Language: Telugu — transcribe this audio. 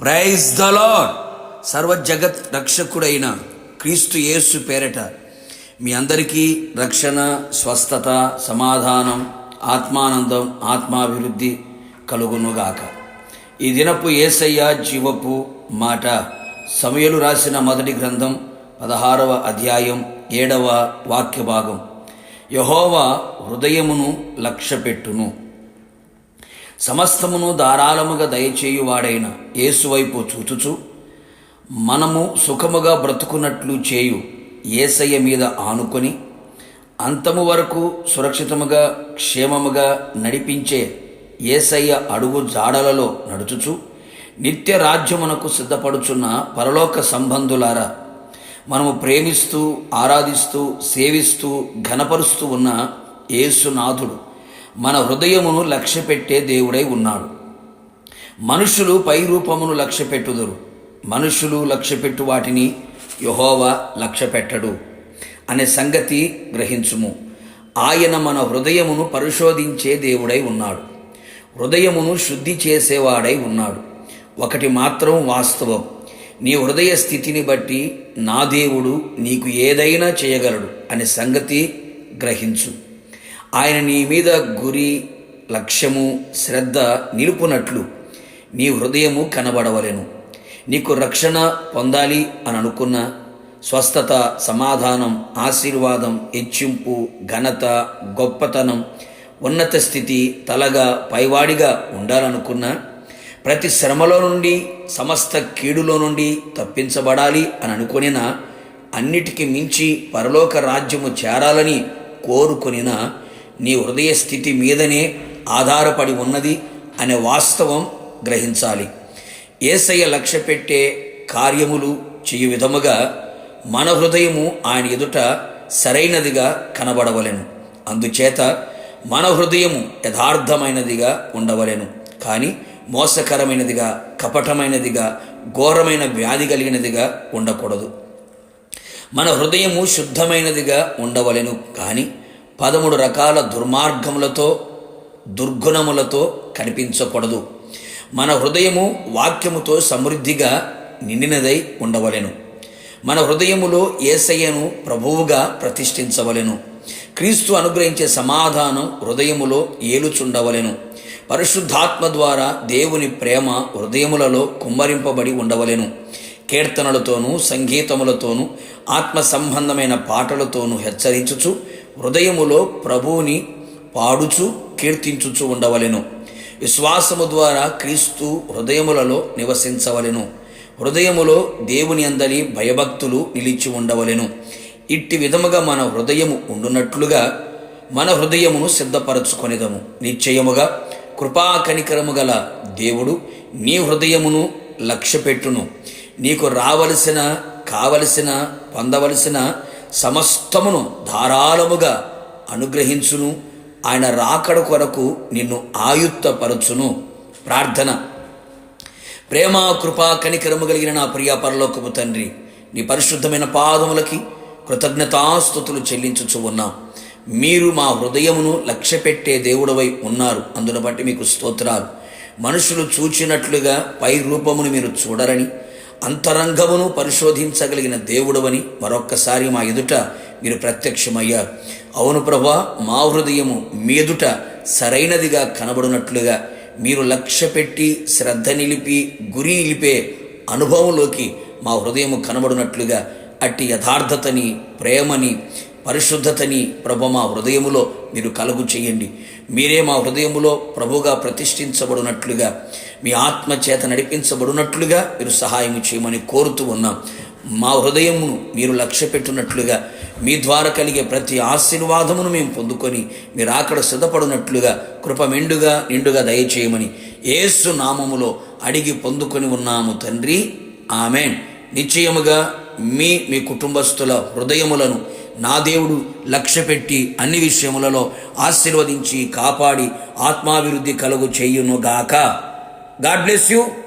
ప్రైజ్ ద లాడ్ సర్వ జగత్ రక్షకుడైన క్రీస్తు యేసు పేరట మీ అందరికీ రక్షణ స్వస్థత సమాధానం ఆత్మానందం ఆత్మాభివృద్ధి కలుగునుగాక. ఈ దినపు ఏసయ్య జీవపు మాట సమయలు రాసిన మొదటి గ్రంథం పదహారవ అధ్యాయం ఏడవ వాక్య భాగం యహోవా హృదయమును లక్ష్యపెట్టును. సమస్తమును ధారాళముగా దయచేయువాడైన యేసువైపు చూచుచు మనము సుఖముగా బ్రతుకున్నట్లు చేయు ఏసయ్య మీద ఆనుకొని అంతము వరకు సురక్షితముగా క్షేమముగా నడిపించే ఏసయ్య అడుగు జాడలలో నడుచుచు నిత్య రాజ్యమునకు సిద్ధపడుచున్న పరలోక సంబంధులారా మనము ప్రేమిస్తూ ఆరాధిస్తూ సేవిస్తూ ఘనపరుస్తూ ఉన్న యేసునాథుడు. మన హృదయమును లక్ష్యపెట్టే దేవుడై ఉన్నాడు. మనుషులు పై రూపమును లక్ష్యపెట్టుదురు. మనుషులు లక్ష్యపెట్టు వాటిని యహోవా లక్ష్యపెట్టడు అనే సంగతి గ్రహించుము. ఆయన మన హృదయమును పరిశోధించే దేవుడై ఉన్నాడు. హృదయమును శుద్ధి చేసేవాడై ఉన్నాడు. ఒకటి మాత్రం వాస్తవం. నీ హృదయ స్థితిని బట్టి నా దేవుడు నీకు ఏదైనా చేయగలడు అనే సంగతి గ్రహించు. ఆయన నీ మీద గురి లక్ష్యము శ్రద్ధ నిలుపునట్లు నీ హృదయము కనబడవలెను. నీకు రక్షణ పొందాలి అని అనుకున్న స్వస్థత సమాధానం ఆశీర్వాదం హెచ్చింపు ఘనత గొప్పతనం ఉన్నత స్థితి తలగా పైవాడిగా ఉండాలనుకున్న ప్రతి శ్రమలో నుండి సమస్త కీడులో నుండి తప్పించబడాలి అని అనుకొనిన అన్నిటికీ మించి పరలోక రాజ్యము చేరాలని కోరుకునిన నీ హృదయ స్థితి మీదనే ఆధారపడి ఉన్నది అనే వాస్తవం గ్రహించాలి. ఏసయ్య లక్ష్య పెట్టే కార్యములు చేయు విధముగా మన హృదయము ఆయన ఎదుట సరైనదిగా కనబడవలెను. అందుచేత మన హృదయము యథార్థమైనదిగా ఉండవలెను. కానీ మోసకరమైనదిగా కపటమైనదిగా ఘోరమైన వ్యాధి కలిగినదిగా ఉండకూడదు. మన హృదయము శుద్ధమైనదిగా ఉండవలెను. కానీ పదమూడు రకాల దుర్మార్గములతో దుర్గుణములతో కనిపించకూడదు మన హృదయము వాక్యముతో సమృద్ధిగా నిండినదై ఉండవలెను. మన హృదయములో ఏసయ్యను ప్రభువుగా ప్రతిష్ఠించవలెను. క్రీస్తు అనుగ్రహించే సమాధానం హృదయములో ఏలుచుండవలెను. పరిశుద్ధాత్మ ద్వారా దేవుని ప్రేమ హృదయములలో కుమ్మరింపబడి ఉండవలెను. కీర్తనలతోనూ సంగీతములతోనూ ఆత్మ సంబంధమైన పాటలతోనూ హెచ్చరించుచు హృదయములో ప్రభువుని పాడుచు కీర్తించుచు ఉండవలెను. విశ్వాసము ద్వారా క్రీస్తు హృదయములలో నివసించవలెను. హృదయములో దేవుని అందరి భయభక్తులు నిలిచి ఉండవలెను. ఇట్టి విధముగా మన హృదయము ఉండునట్లుగా మన హృదయమును సిద్ధపరచుకొనిదము. నిశ్చయముగా కృపా కనికరము గల దేవుడు నీ హృదయమును లక్ష్యపెట్టును. నీకు రావలసిన కావలసిన పొందవలసిన సమస్తమును ధారాళముగా అనుగ్రహించును. ఆయన రాకడ కొరకు నిన్ను ఆయుత్తపరచును. ప్రార్థన. ప్రేమ కృపా కనికరము కలిగిన నా ప్రియ పరలోకపు తండ్రి నీ పరిశుద్ధమైన పాదములకి కృతజ్ఞతాస్థుతులు చెల్లించుచు ఉన్నాం. మీరు మా హృదయమును లక్ష్యపెట్టే దేవుడవై ఉన్నారు. అందును బట్టి మీకు స్తోత్రాలు. మనుషులు చూచినట్లుగా పై రూపమును మీరు చూడరని అంతరంగమును పరిశోధించగలిగిన దేవుడవని మరొక్కసారి మా ఎదుట మీరు ప్రత్యక్షమయ్యారు అవును ప్రభా మా హృదయము మీ ఎదుట సరైనదిగా కనబడినట్లుగా మీరు లక్ష్య పెట్టి శ్రద్ధ నిలిపి గురి నిలిపే అనుభవంలోకి మా హృదయము కనబడినట్లుగా అట్టి యథార్థతని ప్రేమని పరిశుద్ధతని ప్రభు మా హృదయములో మీరు కలుగు చేయండి. మీరే మా హృదయములో ప్రభుగా ప్రతిష్ఠించబడినట్లుగా మీ ఆత్మ చేత నడిపించబడినట్లుగా మీరు సహాయం చేయమని కోరుతూ ఉన్నాం. మా హృదయమును మీరు లక్ష్య పెట్టినట్లుగా మీ ద్వారా కలిగే ప్రతి ఆశీర్వాదమును మేము పొందుకొని మీరు అక్కడ సిద్ధపడినట్లుగా కృప మెండుగా నిండుగా దయచేయమని ఏసు నామములో అడిగి పొందుకొని ఉన్నాము తండ్రి. ఆమెన్. నిశ్చయముగా మీ మీ కుటుంబస్తుల హృదయములను నా దేవుడు లక్ష్యపెట్టి అన్ని విషయములలో ఆశీర్వదించి కాపాడి ఆత్మాభివృద్ధి కలుగు చేయునుగాక. God bless you.